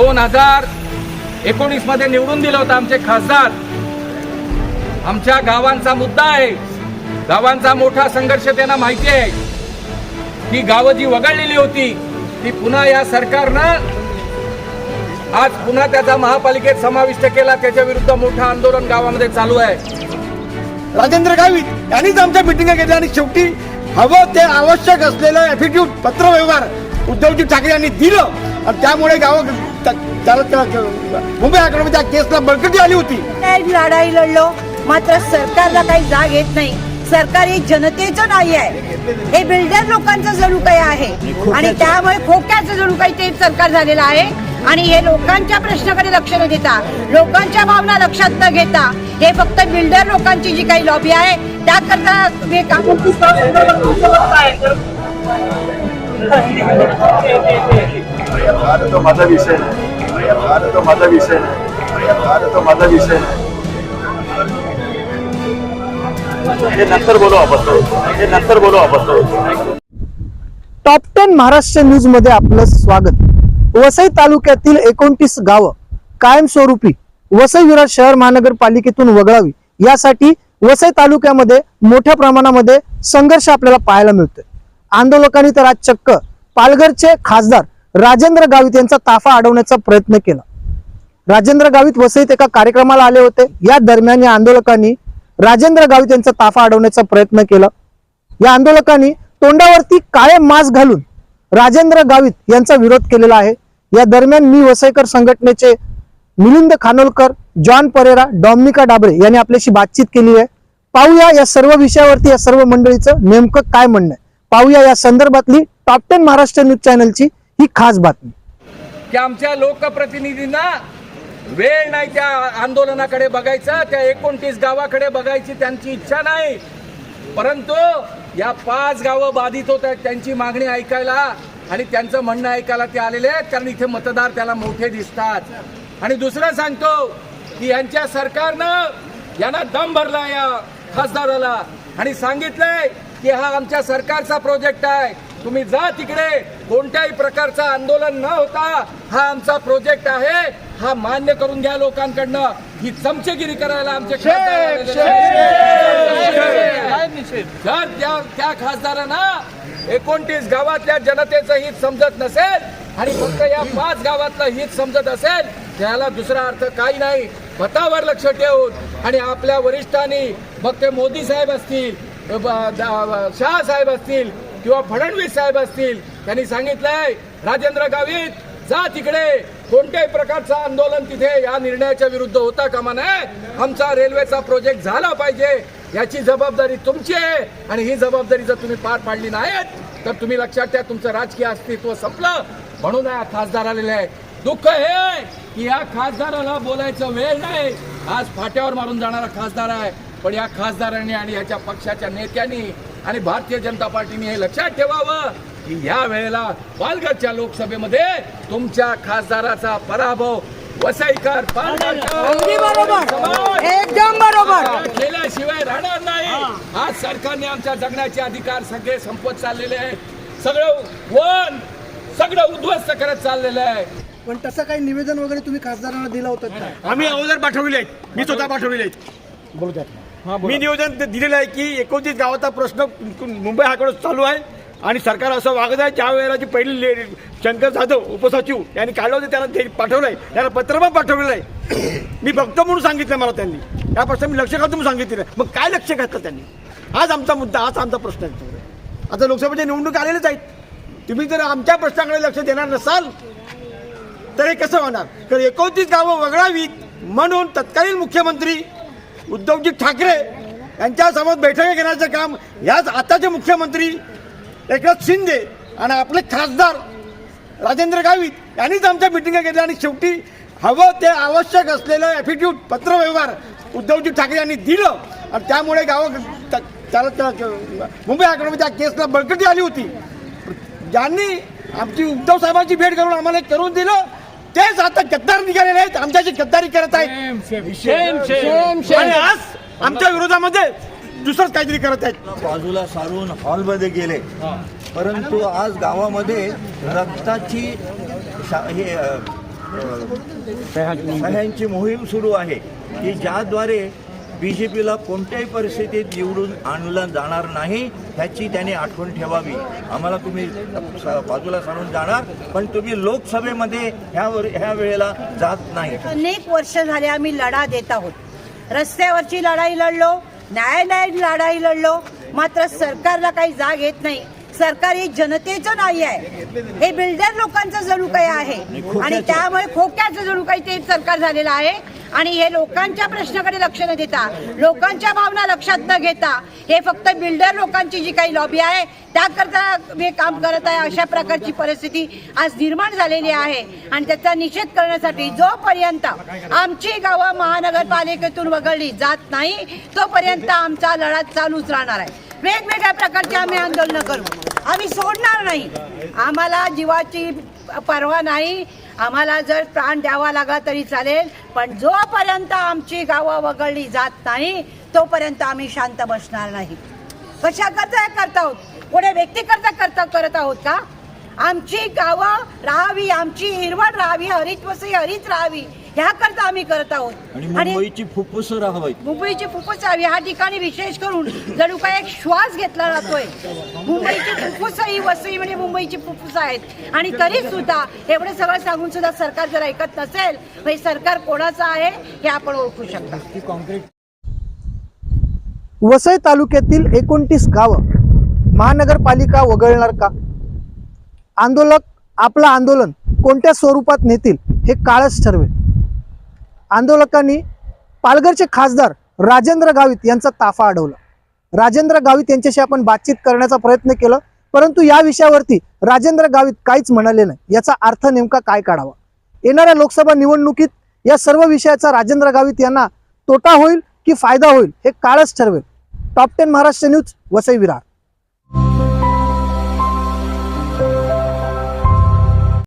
दोन हजार एकोणीसमध्ये निवडून दिलं होतं आमचे खासदार. आमच्या गावांचा मुद्दा आहे. गावांचा मोठा संघर्ष त्यांना माहिती आहे. ही गावं जी वगळलेली होती ती पुन्हा या सरकारनं आज पुन्हा त्याचा महापालिकेत समाविष्ट केला. त्याच्या विरुद्ध मोठं आंदोलन गावामध्ये चालू आहे. राजेंद्र गावित यांनीच आमच्या मिटिंग घेतल्या आणि शेवटी हवं ते आवश्यक असलेलं ॲफिट्यूट पत्रव्यवहार उद्धवजी ठाकरे यांनी दिलं. आणि त्यामुळे गाव त्याला मुंबई हायकोर्टामध्ये त्या केसला बळकटी आली होती. लढाई लढलो. मात्र सरकारला काही जाग येत नाही. सरकार हे जनतेचं नाही आहे. हे बिल्डर लोकांचं जणू काही आहे. आणि त्यामुळे खोक्याचं जणू काही ते सरकार झालेलं आहे. आणि हे लोकांच्या प्रश्नाकडे लक्ष न देता लोकांच्या भावना लक्षात न घेता हे फक्त बिल्डर लोकांची जी काही लॉबी आहे त्याकरता हे काम माझा विषय नाही तो माझा विषय नाही. तो माझा विषय नाही. हे नंतर बोलू आपण हे नंतर बोलू आपण टॉप टेन महाराष्ट्र न्यूजमध्ये आपलं स्वागत. वसई तालुक्यातील एकोणतीस गावं कायमस्वरूपी वसई विराट शहर महानगरपालिकेतून वगळावी. यासाठी वसई तालुक्यामध्ये मोठ्या प्रमाणामध्ये संघर्ष आपल्याला पाहायला मिळतोय. आंदोलकांनी तर आज चक्क पालघरचे खासदार राजेंद्र गावित यांचा ताफा अडवण्याचा प्रयत्न केला. राजेंद्र गावित वसईत एका कार्यक्रमाला आले होते. या दरम्यान या आंदोलकांनी राजेंद्र गावित यांचा ताफा अडवण्याचा प्रयत्न केला. या आंदोलकांनी तोंडावरती काळे मास्क घालून राजेंद्र गावित यांचा विरोध केलेला आहे. या दरम्यान मी वसईकर संघटनेचे मिलिंद खानोलकर जॉन परेरा डॉमिका डाबरे यांनी आपल्याशी बातचीत केली आहे. पाहूया या सर्व विषयावरती या सर्व मंडळीचं नेमकं काय म्हणणं आहे. पाहूया या संदर्भातली टॉप टेन महाराष्ट्र न्यूज चॅनलची ही खास बातमी. की आमच्या लोकप्रतिनिधींना वेळ नाही त्या आंदोलनाकडे बघायचा त्या एकोणतीस गावाकडे बघायची त्यांची इच्छा नाही. परंतु या पाच गावं बाधित होत आहेत त्यांची मागणी ऐकायला आणि त्यांचं म्हणणं ऐकायला ते आलेले आहेत कारण इथे मतदार त्याला मोठे दिसतात. आणि दुसरं सांगतो की यांच्या सरकारनं यांना दम भरला या खासदाराला. आणि सांगितलंय की हा आमच्या सरकारचा प्रोजेक्ट आहे. तुम्ही जा तिकडे. कोणत्याही प्रकारचं आंदोलन न होता हा आमचा प्रोजेक्ट आहे. हा मान्य करून घ्या लोकांकडनं. ही चमचेगिरी करायला आमचे. जर त्या त्या खासदारांना एकोणतीस गावातल्या जनतेचं हित समजत नसेल आणि फक्त या पाच गावातलं हित समजत असेल त्याला दुसरा अर्थ काही नाही. मतावर लक्ष ठेवून आणि आपल्या वरिष्ठांनी मग ते मोदी साहेब असतील शहा साहेब असतील किंवा फडणवीस साहेब असतील त्यांनी सांगितलंय राजेंद्र गावित जा तिकडे. कोणत्याही प्रकारचं आंदोलन तिथे या निर्णयाच्या विरुद्ध होता कामा नये. आमचा रेल्वेचा प्रोजेक्ट झाला पाहिजे. याची जबाबदारी तुमची आहे. आणि ही जबाबदारी जर तुम्ही पार पाडली नाहीत तर तुम्ही लक्षात ठेवा तुमचं राजकीय अस्तित्व संपलं. म्हणून हा खासदार आलेले आहे. दुःख हे की या खासदाराला बोलायचं वेळ नाही. आज फाट्यावर मारून जाणारा खासदार आहे. पण या खासदारांनी आणि याच्या पक्षाच्या नेत्यांनी आणि भारतीय जनता पार्टीने हे लक्षात ठेवावं की या वेळेला पालघरच्या लोकसभेमध्ये तुमच्या खासदाराचा पराभव वसईकर एकदम बरोबर. केल्याशिवाय राहणार नाही. आज सरकारने आमच्या जगण्याचे अधिकार सगळे संपत चाललेले आहेत सगळं वन सगळं उद्ध्वस्त करत चाललेलं आहे. पण तसं काही निवेदन वगैरे तुम्ही खासदारांना दिलं होतं का? आम्ही अगोदर पाठवलेले आहेत. मी स्वतः पाठवलेले आहेत. मी नियोजन ते दिलेलं आहे की एकोणतीस गावाचा प्रश्न मुंबई हायकोर्टात चालू आहे आणि सरकार असं वागत आहे. ज्या वेळेला जी पहिली ले- शंकर जाधव उपसचिव यांनी काढलं होतं त्याला ते पाठवलं आहे त्याला पत्र पण पाठवलेलं आहे. मी बघतो म्हणून सांगितलं मला त्यांनी. या प्रश्न मी लक्ष घालतो म्हणून सांगितलेलं मग काय लक्ष घातलं त्यांनी? हाच आमचा मुद्दा हाच आमचा प्रश्न आहे. आता लोकसभेच्या निवडणूक आलेलेच आहेत. तुम्ही जर आमच्या प्रश्नाकडे लक्ष देणार नसाल तर हे कसं होणार? तर एकोणतीस गावं वगळावीत म्हणून तत्कालीन मुख्यमंत्री उद्धवजी ठाकरे यांच्यासमोर बैठकी बैठका घेण्याचं काम याच आताचे मुख्यमंत्री एकनाथ शिंदे आणि आपले खासदार राजेंद्र गावित यांनीच आमच्या मिटिंगा घेतल्या आणि शेवटी हवं ते आवश्यक असलेलं ॲफिट्यूट पत्रव्यवहार उद्धवजी ठाकरे यांनी दिलं. आणि त्यामुळे गाव त्याला त्या- मुंबई हायकोर्टामध्ये त्या केसला बळकटी आली होती. ज्यांनी आमची उद्धव साहेबांची भेट करून आम्हाला करून दिलं तेच आता गद्दार निघालेले आहेत. आमच्याशी गद्दारी करत आहेत. आणि आज आमच्या विरोधामध्ये दुसरंच काहीतरी करत आहेत. बाजूला सारून हॉलमध्ये गेले. परंतु आज गावामध्ये रक्ताची शा- हे अ, सह्यांची मोहीम सुरू आहे. की ज्याद्वारे बी जे पीला कोणत्याही परिस्थितीत निवडून आणलं जाणार नाही ह्याची त्यांनी आठवण ठेवावी. आम्हाला तुम्ही बाजूला सारून जाणार पण तुम्ही लोकसभेमध्ये ह्या ह्या वेळेला जात नाही. अनेक वर्ष झाले आम्ही लढा देत आहोत. रस्त्यावरची लढाई लढलो न्यायालयात लढाई लढलो मात्र सरकारला काही जाग येत नाही. सरकार हे जनतेचं नाही आहे. हे बिल्डर लोकांचं जणू काही आहे. आणि त्यामुळे खोक्याचं जणू काही ते सरकार झालेलं आहे. आणि हे लोकांच्या प्रश्नाकडे लक्ष न देता लोकांच्या भावना लक्षात न घेता हे फक्त बिल्डर लोकांची जी काही लॉबी आहे त्याकरता हे काम करत आहे अशा प्रकारची परिस्थिती आज निर्माण झालेली आहे. आणि त्याचा निषेध करण्यासाठी जोपर्यंत आमची गावं महानगरपालिकेतून वगळली जात नाही तोपर्यंत आमचा लढा चालूच राहणार आहे. वेगवेगळ्या प्रकारची आम्ही आंदोलनं करू. आम्ही सोडणार नाही. आम्हाला जीवाची पर्वा नाही. आम्हाला जर प्राण द्यावा लागला तरी चालेल. पण जोपर्यंत आमची गावं वगळली जात नाही तोपर्यंत आम्ही शांत बसणार नाही. कशा करता करत आहोत? कोणी व्यक्ती करता करता करत आहोत का? आमची गावं राहावी आमची हिरवण राहावी हरित वसई हरित राहावी. ह्या करता आम्ही करत आहोत. आणि मुंबईची फुफ्फुस राहावी मुंबईची फुफ्फुस हवी. ह्या ठिकाणी विशेष करून जणू काय एक श्वास घेतला जातोय. मुंबईची फुफ्फुस ही वसई म्हणजे मुंबईची फुफ्फुस आहेत. आणि तरी सुद्धा एवढं सगळं सांगून सुद्धा सरकार जर ऐकत नसेल हे सरकार कोणाचं आहे हे आपण ओळखू शकता. वसई तालुक्यातील एकोणतीस गावं महानगरपालिका वगळणार का? आंदोलक आपलं आंदोलन कोणत्या स्वरूपात नेतील हे काळच ठरवेल. आंदोलकांनी पालघरचे खासदार राजेंद्र गावित यांचा ताफा अडवला. राजेंद्र गावित यांच्याशी आपण बातचीत करण्याचा प्रयत्न केला परंतु या विषयावरती राजेंद्र गावित काहीच म्हणाले नाही. याचा अर्थ नेमका काय काढावा? येणाऱ्या लोकसभा निवडणुकीत या सर्व विषयाचा राजेंद्र गावित यांना तोटा होईल की फायदा होईल हे काळच ठरवेल. Top ten Maharashtra news Vasai Virar.